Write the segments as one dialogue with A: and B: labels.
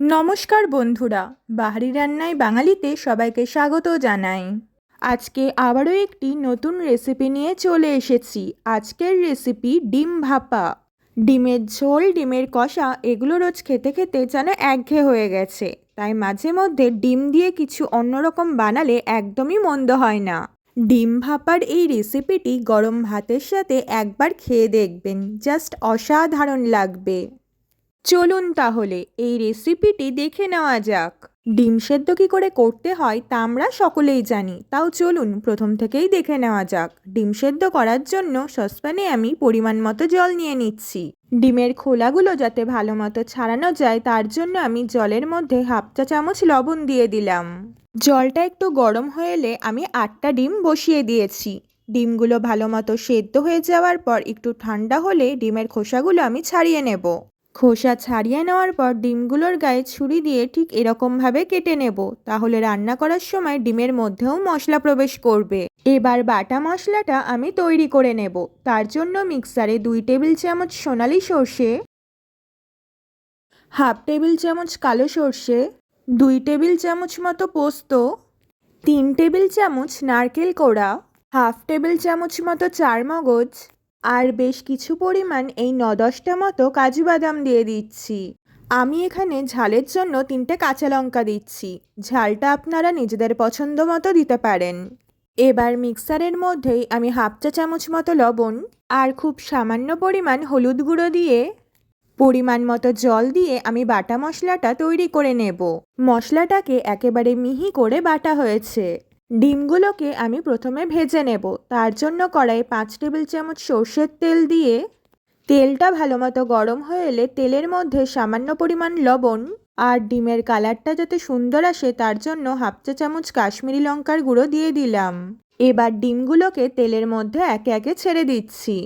A: নমস্কার বন্ধুরা, বাহারি রান্নায় বাঙালিতে সবাইকে স্বাগত জানাই। আজকে আবারও একটি নতুন রেসিপি নিয়ে চলে এসেছি। আজকের রেসিপি ডিম ভাপা। ডিমের ঝোল, ডিমের কষা, এগুলো রোজ খেতে খেতে যেন একঘেয়ে হয়ে গেছে। তাই মাঝে মধ্যে ডিম দিয়ে কিছু অন্যরকম বানালে একদমই মন্দ হয় না। ডিম ভাপার এই রেসিপিটি গরম ভাতের সাথে একবার খেয়ে দেখবেন। জাস্ট অসাধারণ লাগবে। চলুন তাহলে, এই রেসিপিটি দেখে নেওয়া যাক। ডিম সেদ্ধ কী করে করতে হয় তা আমরা সকলেই জানি। তাও চলুন, প্রথম থেকেই দেখে নেওয়া যাক। ডিম সেদ্ধ করার জন্য সসপ্যানে আমি পরিমাণ মতো জল নিয়ে নিচ্ছি। ডিমের খোলাগুলো যাতে ভালো মতো ছাড়ানো যায়, তার জন্য আমি জলের মধ্যে হাফ চা চামচ লবণ দিয়ে দিলাম। জলটা একটু গরম হয়ে এলে আমি আটটা ডিম বসিয়ে দিয়েছি। ডিমগুলো ভালো মতো সেদ্ধ হয়ে যাওয়ার পর একটু ঠান্ডা হলে ডিমের খোসাগুলো আমি ছাড়িয়ে নেব। খোসা ছাড়িয়ে নেওয়ার পর ডিমগুলোর গায়ে ছুরি দিয়ে ঠিক এরকমভাবে কেটে নেব। তাহলে রান্না করার সময় ডিমের মধ্যেও মশলা প্রবেশ করবে। এবার বাটা মশলাটা আমি তৈরি করে নেব। তার জন্য মিক্সারে দুই টেবিল চামচ সোনালি সর্ষে, হাফ টেবিল চামচ কালো সর্ষে, দুই টেবিল চামচ মতো পোস্ত, তিন টেবিল চামচ নারকেল কোড়া, হাফ টেবিল চামচ মতো চারমগজ আর বেশ কিছু পরিমাণ এই ন দশটা মতো কাজু বাদাম দিয়ে দিচ্ছি। আমি এখানে ঝালের জন্য তিনটে কাঁচা লঙ্কা দিচ্ছি। ঝালটা আপনারা নিজেদের পছন্দ মতো দিতে পারেন। এবার মিক্সারের মধ্যেই আমি হাফ চা চামচ মতো লবণ আর খুব সামান্য পরিমাণ হলুদ গুঁড়ো দিয়ে পরিমাণ মতো জল দিয়ে আমি বাটা মশলাটা তৈরি করে নেব। মশলাটাকে একেবারে মিহি করে বাটা হয়েছে। ডিমগুলোকে আমি প্রথমে ভেজে নেব। তার জন্য কড়াই পাঁচ টেবিল চামচ সর্ষের তেল দিয়ে তেলটা ভালো মতো গরম হয়ে এলে তেলের মধ্যে সামান্য পরিমাণ লবণ আর ডিমের কালারটা যাতে সুন্দর আসে তার জন্য হাফ চা চামচ কাশ্মীরি লঙ্কার গুঁড়ো দিয়ে দিলাম। এবার ডিমগুলোকে তেলের মধ্যে একে একে ছেড়ে দিচ্ছি।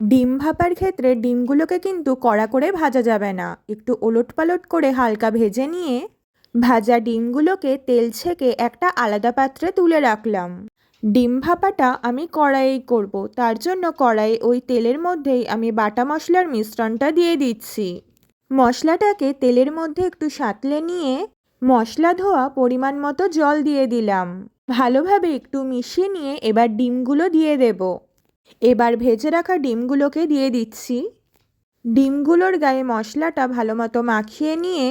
A: ডিম ভাপার ক্ষেত্রে ডিমগুলোকে কিন্তু কড়া করে ভাজা যাবে না। একটু ওলট পালট করে হালকা ভেজে নিয়ে ভাজা ডিমগুলোকে তেল ছেঁকে একটা আলাদা পাত্রে তুলে রাখলাম। ডিম ভাপাটা আমি কড়াইয়ে করব, তার জন্য কড়াই ওই তেলের মধ্যেই আমি বাটা মশলার মিশ্রণটা দিয়ে দিচ্ছি। মশলাটাকে তেলের মধ্যে একটু সাঁতলে নিয়ে মশলা ধোয়া পরিমাণ মতো জল দিয়ে দিলাম। ভালোভাবে একটু মিশিয়ে নিয়ে এবার ডিমগুলো দিয়ে দেব। এবার ভেজে রাখা ডিমগুলোকে দিয়ে দিচ্ছি। ডিমগুলোর গায়ে মশলাটা ভালো মতো মাখিয়ে নিয়ে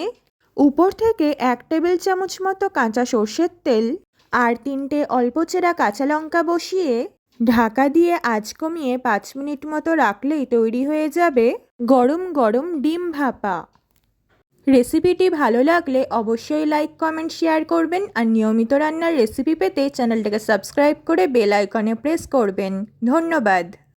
A: উপর থেকে এক টেবিল চামচ মতো কাঁচা সর্ষের তেল আর তিনটে অল্প চেরা কাঁচা লঙ্কা বসিয়ে ঢাকা দিয়ে আঁচ কমিয়ে পাঁচ মিনিট মতো রাখলেই তৈরি হয়ে যাবে গরম গরম ডিম ভাপা। রেসিপিটি ভালো লাগলে অবশ্যই লাইক, কমেন্ট, শেয়ার করবেন আর নিয়মিত রান্নার রেসিপি পেতে চ্যানেলটাকে সাবস্ক্রাইব করে বেল আইকনে প্রেস করবেন। ধন্যবাদ।